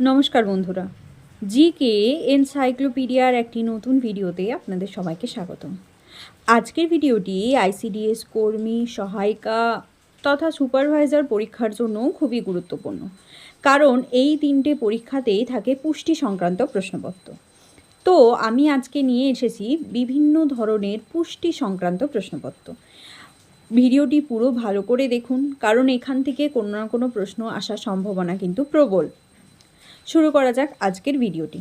নমস্কার বন্ধুরা। জিকে এনসাইক্লোপিডিয়ার একটি নতুন ভিডিওতে আপনাদের সবাইকে স্বাগতম। আজকের ভিডিওটি আইসিডিএস কর্মী, সহায়িকা তথা সুপারভাইজার পরীক্ষার জন্য খুবই গুরুত্বপূর্ণ। কারণ এই তিনটে পরীক্ষাতেই থাকে পুষ্টি সংক্রান্ত প্রশ্নপত্র। তো আমি আজকে নিয়ে এসেছি বিভিন্ন ধরনের পুষ্টি সংক্রান্ত প্রশ্নপত্র। ভিডিওটি পুরো ভালো করে দেখুন, কারণ এখান থেকে কোনো না কোনো প্রশ্ন আসার সম্ভাবনা কিন্তু প্রবল। শুরু করা যাক আজকের ভিডিওটি।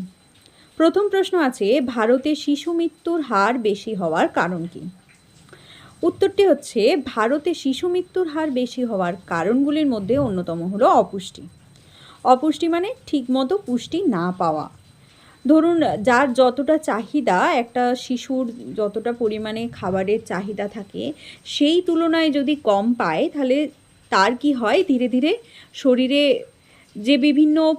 প্রথম প্রশ্ন আছে, ভারতে শিশু মৃত্যুর হার বেশি হওয়ার কারণ কি? উত্তরটি হচ্ছে, ভারতে শিশু মৃত্যুর হার বেশি হওয়ার কারণগুলির মধ্যে অন্যতম হলো অপুষ্টি। অপুষ্টি মানে ঠিকমতো পুষ্টি না পাওয়া। ধরুন, যার যতটা চাহিদা একটা শিশুর যতটা পরিমাণে খাবারের চাহিদা থাকে, সেই তুলনায় যদি কম পায়, তাহলে তার কি হয়? ধীরে ধীরে শরীরে যে বিভিন্ন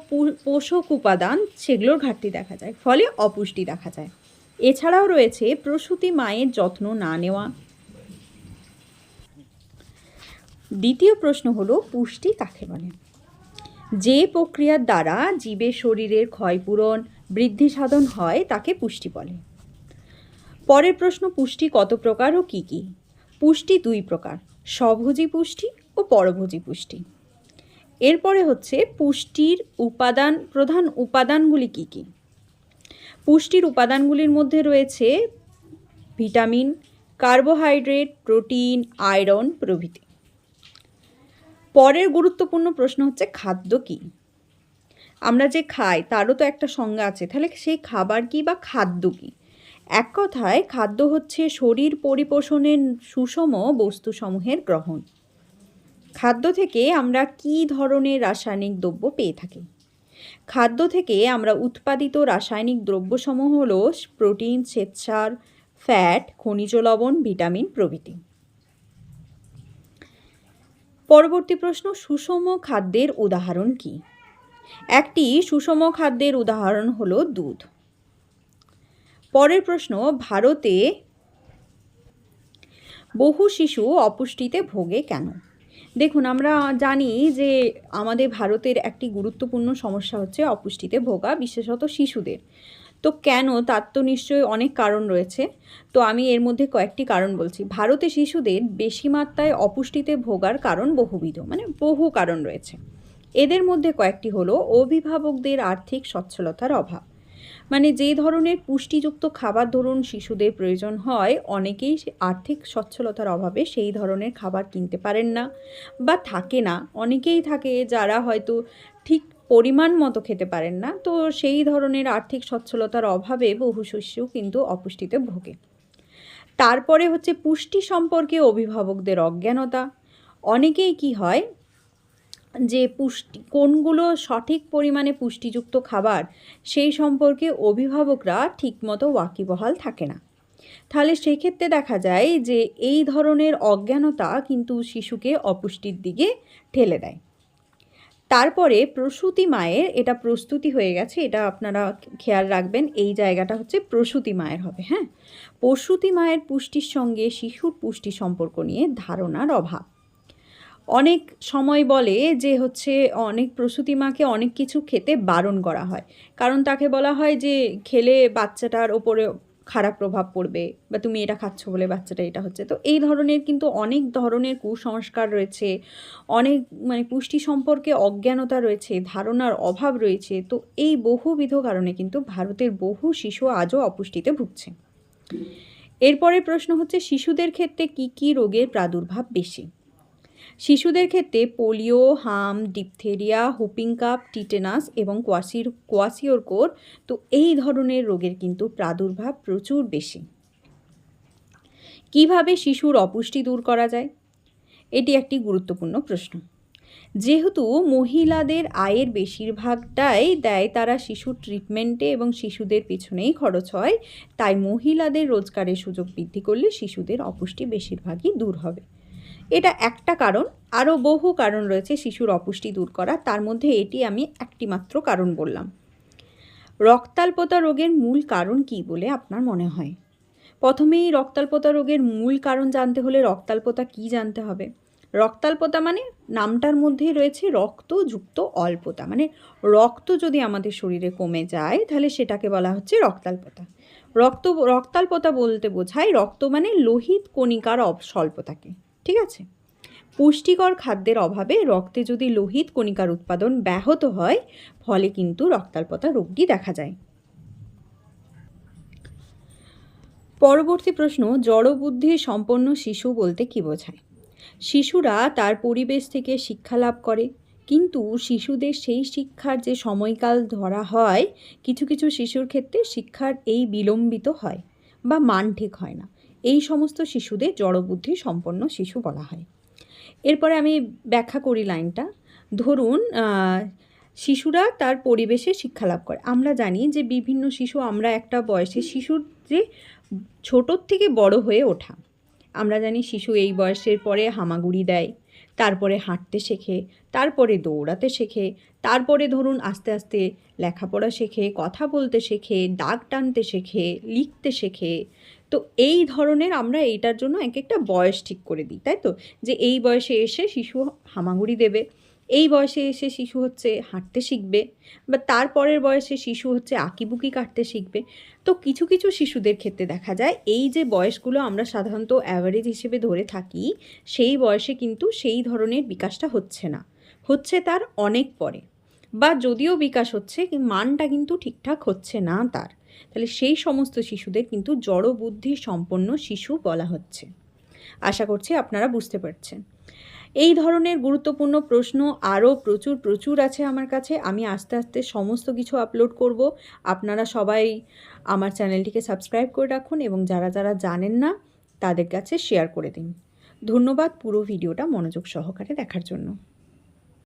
পোষক উপাদান সেগুলোর ঘাটতি দেখা যায়, ফলে অপুষ্টি দেখা যায়। এছাড়াও রয়েছে প্রসূতি মায়ের যত্ন না নেওয়া। দ্বিতীয় প্রশ্ন হলো, পুষ্টি কাকে বলে? যে প্রক্রিয়ার দ্বারা জীবের শরীরের ক্ষয়পূরণ বৃদ্ধি সাধন হয়, তাকে পুষ্টি বলে। পরের প্রশ্ন, পুষ্টি কত প্রকার ও কী কী? পুষ্টি দুই প্রকার, স্বভোজী পুষ্টি ও পরভোজী পুষ্টি। এরপরে হচ্ছে পুষ্টির উপাদান, প্রধান উপাদানগুলি কী কী? পুষ্টির উপাদানগুলির মধ্যে রয়েছে ভিটামিন, কার্বোহাইড্রেট, প্রোটিন, আয়রন প্রভৃতি। পরের গুরুত্বপূর্ণ প্রশ্ন হচ্ছে খাদ্য কী? আমরা যে খাই তারও তো একটা সংজ্ঞা আছে, তাহলে সেই খাবার কি বা খাদ্য কী? এক কথায় খাদ্য হচ্ছে শরীর পরিপোষণের সুষম বস্তুসমূহের গ্রহণ। খাদ্য থেকে আমরা কী ধরনের রাসায়নিক দ্রব্য পেয়ে থাকি? খাদ্য থেকে আমরা উৎপাদিত রাসায়নিক দ্রব্যসমূহ হল প্রোটিন, শ্বেতসার, ফ্যাট, খনিজ লবণ, ভিটামিন প্রভৃতি। পরবর্তী প্রশ্ন, সুষম খাদ্যের উদাহরণ কি? একটি সুষম খাদ্যের উদাহরণ হল দুধ। পরের প্রশ্ন, ভারতে বহু শিশু অপুষ্টিতে ভোগে কেন? দেখুন, আমরা জানি যে আমাদের ভারতের একটি গুরুত্বপূর্ণ সমস্যা হচ্ছে অপুষ্টিতে ভোগা, বিশেষত শিশুদের। তো কেন? তার তো নিশ্চয়ই অনেক কারণ রয়েছে। তো আমি এর মধ্যে কয়েকটি কারণ বলছি। ভারতে শিশুদের বেশি মাত্রায় অপুষ্টিতে ভোগার কারণ বহুবিধ মানে বহু কারণ রয়েছে। এদের মধ্যে কয়েকটি হলো অভিভাবকদের আর্থিক সচ্ছলতার অভাব। মানে যে ধরনের পুষ্টিযুক্ত খাবার ধরুন শিশুদের প্রয়োজন হয়, অনেকেই আর্থিক সচ্ছলতার অভাবে সেই ধরনের খাবার কিনতে পারেন না বা থাকে না। অনেকেই থাকে যারা হয়তো ঠিক পরিমাণ মতো খেতে পারেন না, তো সেই ধরনের আর্থিক সচ্ছলতার অভাবে বহু শিশু কিন্তু অপুষ্টিতে ভোগে। তারপরে হচ্ছে পুষ্টি সম্পর্কে অভিভাবকদের অজ্ঞানতা। অনেকেই কি হয় যে পুষ্টি, কোনগুলো সঠিক পরিমাণে পুষ্টিযুক্ত খাবার, সেই সম্পর্কে অভিভাবকরা ঠিকমতো ওয়াকিবহাল থাকে না। তাহলে সেক্ষেত্রে দেখা যায় যে এই ধরনের অজ্ঞানতা কিন্তু শিশুকে অপুষ্টির দিকে ঠেলে দেয়। তারপরে প্রসূতি মায়ের এটা প্রস্তুতি হয়ে গেছে, এটা আপনারা খেয়াল রাখবেন, এই জায়গাটা হচ্ছে প্রসূতি মায়ের হবে হ্যাঁ? প্রসূতি মায়ের পুষ্টির সঙ্গে শিশুর পুষ্টি সম্পর্ক নিয়ে ধারণার অভাব। অনেক সময় বলে যে হচ্ছে অনেক প্রসূতি মাকে অনেক কিছু খেতে বারণ করা হয়। কারণ তাকে বলা হয় যে খেলে বাচ্চাটার ওপরে খারাপ প্রভাব পড়বে বা তুমি এটা খাচ্ছ বলে বাচ্চাটা এটা হচ্ছে। তো এই ধরনের কিন্তু অনেক ধরনের কুসংস্কার রয়েছে, অনেক মানে পুষ্টি সম্পর্কে অজ্ঞানতা রয়েছে, ধারণার অভাব রয়েছে। তো এই বহুবিধ কারণে কিন্তু ভারতের বহু শিশু আজও অপুষ্টিতে ভুগছে। এরপরের প্রশ্ন হচ্ছে, শিশুদের ক্ষেত্রে কি কি রোগের প্রাদুর্ভাব বেশি? শিশুদের ক্ষেত্রে পোলিও, হাম, ডিপথেরিয়া, হুপিং কাপ, টিটেনাস এবং কোয়াসির কোর, তো এই ধরনের রোগের কিন্তু প্রাদুর্ভাব প্রচুর বেশি। কীভাবে শিশুর অপুষ্টি দূর করা যায়? এটি একটি গুরুত্বপূর্ণ প্রশ্ন। যেহেতু মহিলাদের আয়ের বেশিরভাগটাই দেয় তারা শিশুর ট্রিটমেন্টে এবং শিশুদের পিছনেই খরচ হয়, তাই মহিলাদের রোজগারের সুযোগ বৃদ্ধি করলে শিশুদের অপুষ্টি বেশিরভাগই দূর হবে। এটা একটা কারণ, আরও বহু কারণ রয়েছে শিশুর অপুষ্টি দূর করা, তার মধ্যে এটি আমি একটি মাত্র কারণ বললাম। রক্তাল্পতা রোগের মূল কারণ কি বলে আপনার মনে হয়? প্রথমেই রক্তাল্পতা রোগের মূল কারণ জানতে হলে রক্তাল্পতা কি জানতে হবে? রক্তাল্পতা মানে নামটার মধ্যেই রয়েছে রক্তযুক্ত অল্পতা মানে রক্ত যদি আমাদের শরীরে কমে যায় তাহলে সেটাকে বলা হচ্ছে রক্তাল্পতা। রক্ত, রক্তাল্পতা বলতে বোঝায় রক্ত মানে লোহিত কণিকার স্বল্পতাকে। ঠিক আছে? পুষ্টিকর খাদ্যের অভাবে রক্তে যদি লোহিত কণিকার উৎপাদন ব্যাহত হয়, ফলে কিন্তু রক্তাল্পতা রোগটি দেখা যায়। পরবর্তী প্রশ্ন জড়বুদ্ধি সম্পন্ন শিশু বলতে কী বোঝায়? শিশুরা তার পরিবেশ থেকে শিক্ষা লাভ করে, কিন্তু শিশুদের সেই শিক্ষার যে সময়কাল ধরা হয়, কিছু কিছু শিশুর ক্ষেত্রে শিক্ষার এই বিলম্বিত হয় বা মান ঠিক হয় না। এই সমস্ত শিশুদের জড়বুদ্ধি সম্পন্ন শিশু বলা হয়। এরপরে আমি ব্যাখ্যা করি লাইনটা। ধরুন শিশুরা তার পরিবেশে শিক্ষা লাভ করে। আমরা জানি যে বিভিন্ন শিশু, আমরা একটা বয়সে শিশুর যে ছোটোর থেকে বড় হয়ে ওঠা। আমরা জানি শিশু এই বয়সের পরে হামাগুড়ি দেয়, তারপরে হাঁটতে শেখে, তারপরে দৌড়াতে শেখে, তারপরে ধরুন আস্তে আস্তে লেখাপড়া শেখে, কথা বলতে শেখে দাগ টানতে শেখে, লিখতে শেখে তো এই ধরনের আমরা এইটার জন্য এক একটা বয়স ঠিক করে দিই, তাই তো? যে এই বয়সে এসে শিশু হামাগুড়ি দেবে, এই বয়সে এসে শিশু হচ্ছে হাঁটতে শিখবে, বা তারপরের বয়সে শিশু হচ্ছে আঁকিবুকি কাটতে শিখবে। তো কিছু কিছু শিশুদের ক্ষেত্রে দেখা যায় এই যে বয়সগুলো আমরা সাধারণত অ্যাভারেজ হিসেবে ধরে থাকি, সেই বয়সে কিন্তু সেই ধরনের বিকাশটা হচ্ছে না। হচ্ছে তার অনেক পরে, বা যদিও বিকাশ হচ্ছে মানটা কিন্তু ঠিকঠাক হচ্ছে না তার। তাহলে সেই সমস্ত শিশুদের কিন্তু জড় বুদ্ধি সম্পন্ন শিশু বলা হচ্ছে। আশা করছি আপনারা বুঝতে পারছেন। এই ধরনের গুরুত্বপূর্ণ প্রশ্ন আরও প্রচুর প্রচুর আছে আমার কাছে। আমি আস্তে আস্তে সমস্ত কিছু আপলোড করব। আপনারা সবাই আমার চ্যানেলটিকে সাবস্ক্রাইব করে রাখুন এবং যারা যারা জানেন না, তাদের কাছে শেয়ার করে দিন। ধন্যবাদ পুরো ভিডিওটা মনোযোগ সহকারে দেখার জন্য।